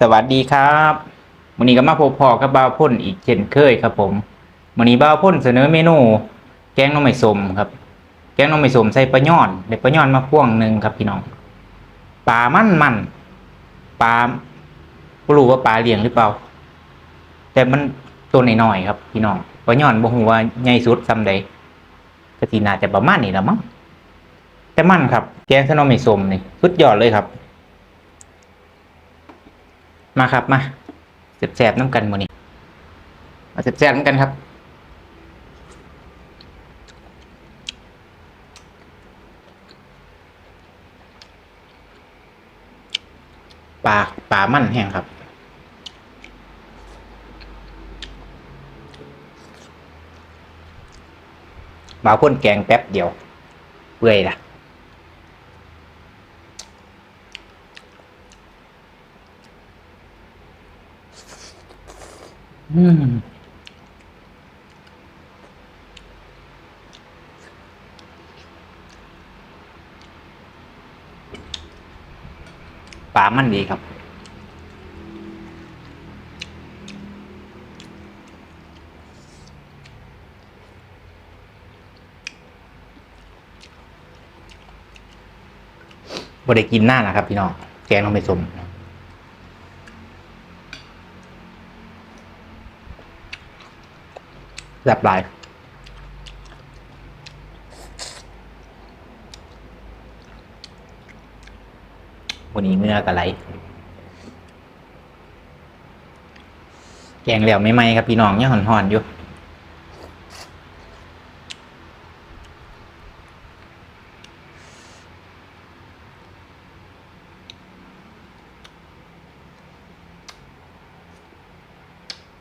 สวัสดีครับวันนี้ก็มาพบพอกับบ่าวพ่นอีกเช่นเคยครับ ผมวันนี้บ่าวพ่นเสนอเมนู แกงน้องไม่สมครับ แกงน้องไม่สมใส่ปลาย่อนเด็ดปลาย่อนมาพ่วงหนึ่งครับพี่น้องปลามันมันปลาไม่รู้ว่าปลาเลี้ยงหรือเปล่า แต่มันตัวน้อยๆครับพี่น้องปลาย่อนบ่ฮู้ว่าใหญ่สุดซำใดก็สิน่าจะประมาณนี้ละมั้งแต่มันครับ แกงสนอไม่สมนี่สุดยอดเลยครับ มาครับมาแสบๆน้ำกันหมดนี่มาแสบๆน้ำกันครับปลาปลามันแห้งครับบาพ่นแกงแป๊บเดียวเปื่อยละ อืมปลามันดีครับ บ่ได้กินหน้านะครับ พี่น้อง แกงลงไปสม แซ่บหลายวันนี้เนื้อกะไหลแกงเหลวไม่ไหมครับ พี่น้องยังห่อนๆอยู่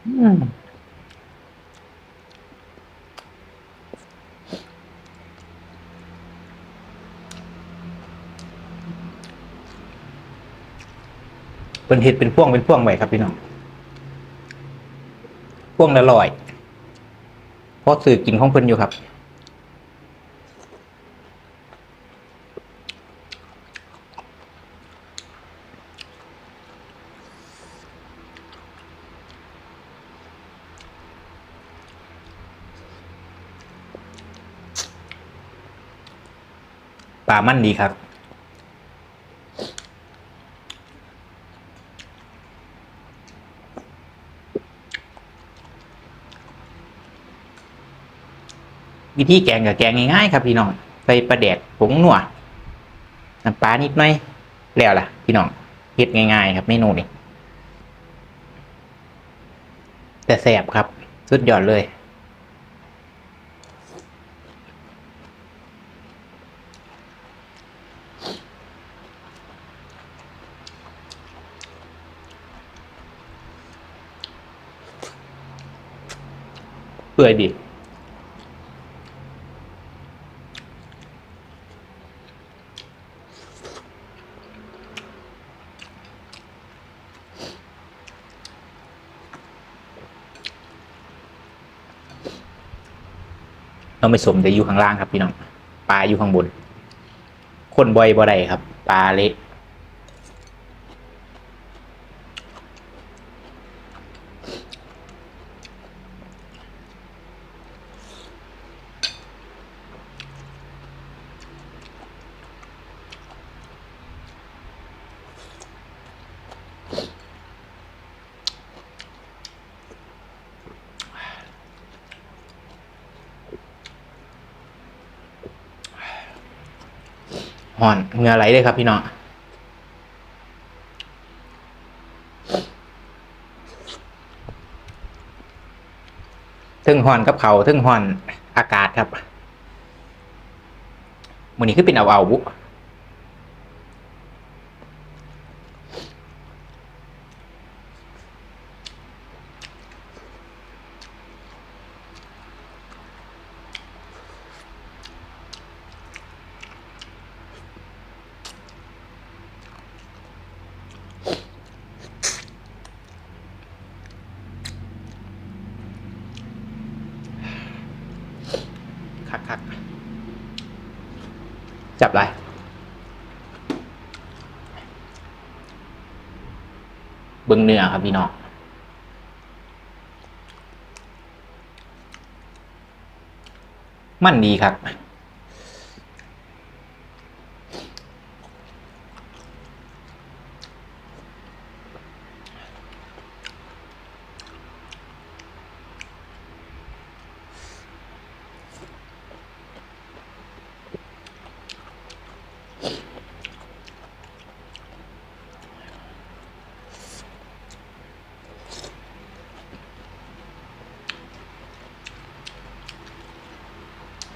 อืม เป็นเห็ดเป็นพ่วงเป็นพ่วงไว้ครับพี่น้องพ่วงละลอยเพราะสื่อกินของเพิ่นอยู่ครับ ป่ามั่นดีครับ วิธีแกงกับแกงง่ายๆครับพี่น้องใส่ปลาแดกผงนัวน้ำปลานิดหน่อยแล้วล่ะ พี่น้องเฮ็ดง่ายๆ ครับเมนูนี้แต่แสบครับ สุดยอดเลย เปื่อยดี เราไม่สมแต่อยู่ข้างล่างครับพี่น้องปลาอยู่ข้างบน คนบ่อยบ่ได้ครับ ปลาเละ ห่อนเหงื่อไหลเลยครับพี่น้องทึ่งห่อนกับเขาทึ่งห่อนอากาศครับมันนี้คือเป็นเอาเอาบุ คักคัก จับไรเบิ่งเนื้อครับพี่น้องมันดีครับ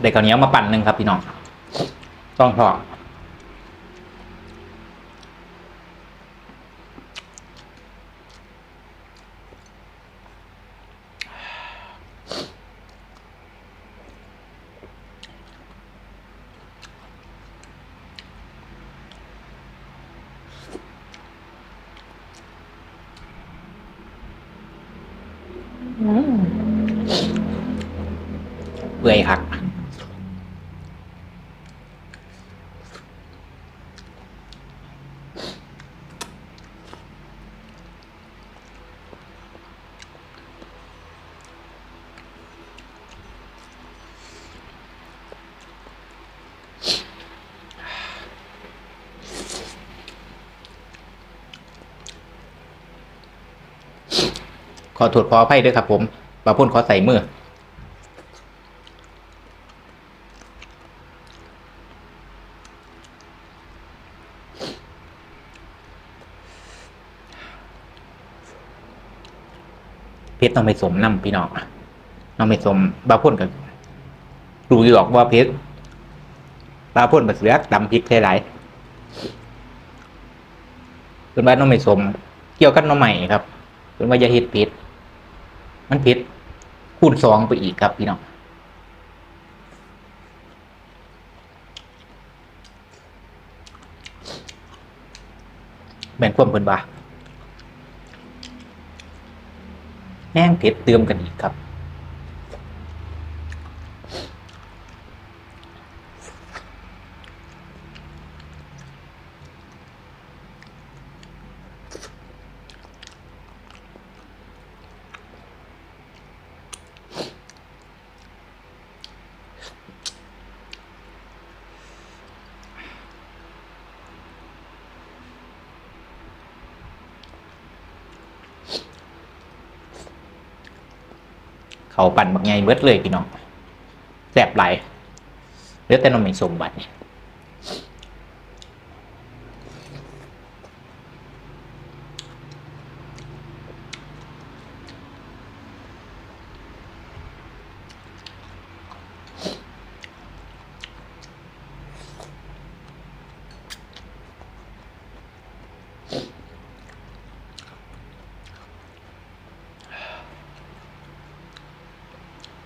เด็กเอาวนี้มาปั่นหนึ่งครับพี่น้อง ต้องพอเปื่อยคัก ขอโทษขออภัยด้วยครับผมบาพ่นขอใส่มือเพชรต้องไปสมน้ำพี่น้องต้องไปสมบาพ่นกับดูอยู่หรอกว่าเพชรบาพ่นแบบเสือดำพริกใช่ไรเป็นว่าน้องไม่สม เกี่ยวกับน้องใหม่ครับเป็นว่าอย่าเฮ็ดเพชร มันเพชรคูณสองไปอีกครับพี่น้องแบ่งความเพิ่นบ่าแห้งเผ็ดเติมกันอีกครับ เขาปั่นบักไงเบิดเลยพี่น้องแสบไหลเลือดแต่นมไม่สมบัตินี่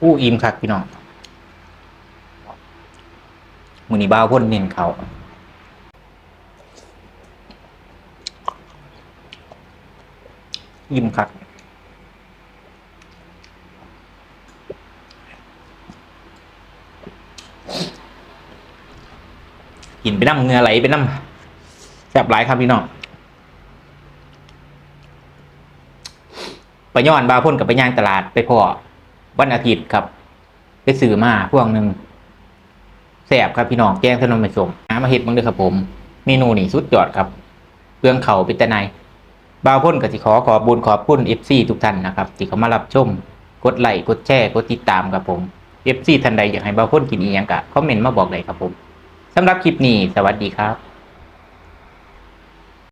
อู้อิ่มคักพี่น้องมือนีบ้าวพ่นเน้นเขาอิ่มคักกินไปน้ำเงือไหลไปน้ำแซ่บหลายครับพี่น้องไปย้อนบาพ่นกับไปย่างตลาดไปพ่อ วันอาทิตย์ครับไปซื้อมาพวกหนึ่งแสบครับพี่น้องแกงขนมไม่สมหามาเห็ดบ้างเด้อครับผม เมนูนี่สุดยอดครับเปลืองเขาเป็นต่ในบาวพ่นกับสิขอขอบุญขอบคุณเอฟซีทุกท่านนะครับที่เขามารับชม กดไลค์กดแชร์กดติดตามครับผมเอฟซีท่านใดอยากให้บาวพ่นกินอีหยังกะคอมเมนต์มาบอกเลยครับผมสำหรับคลิปนี้สวัสดีครับ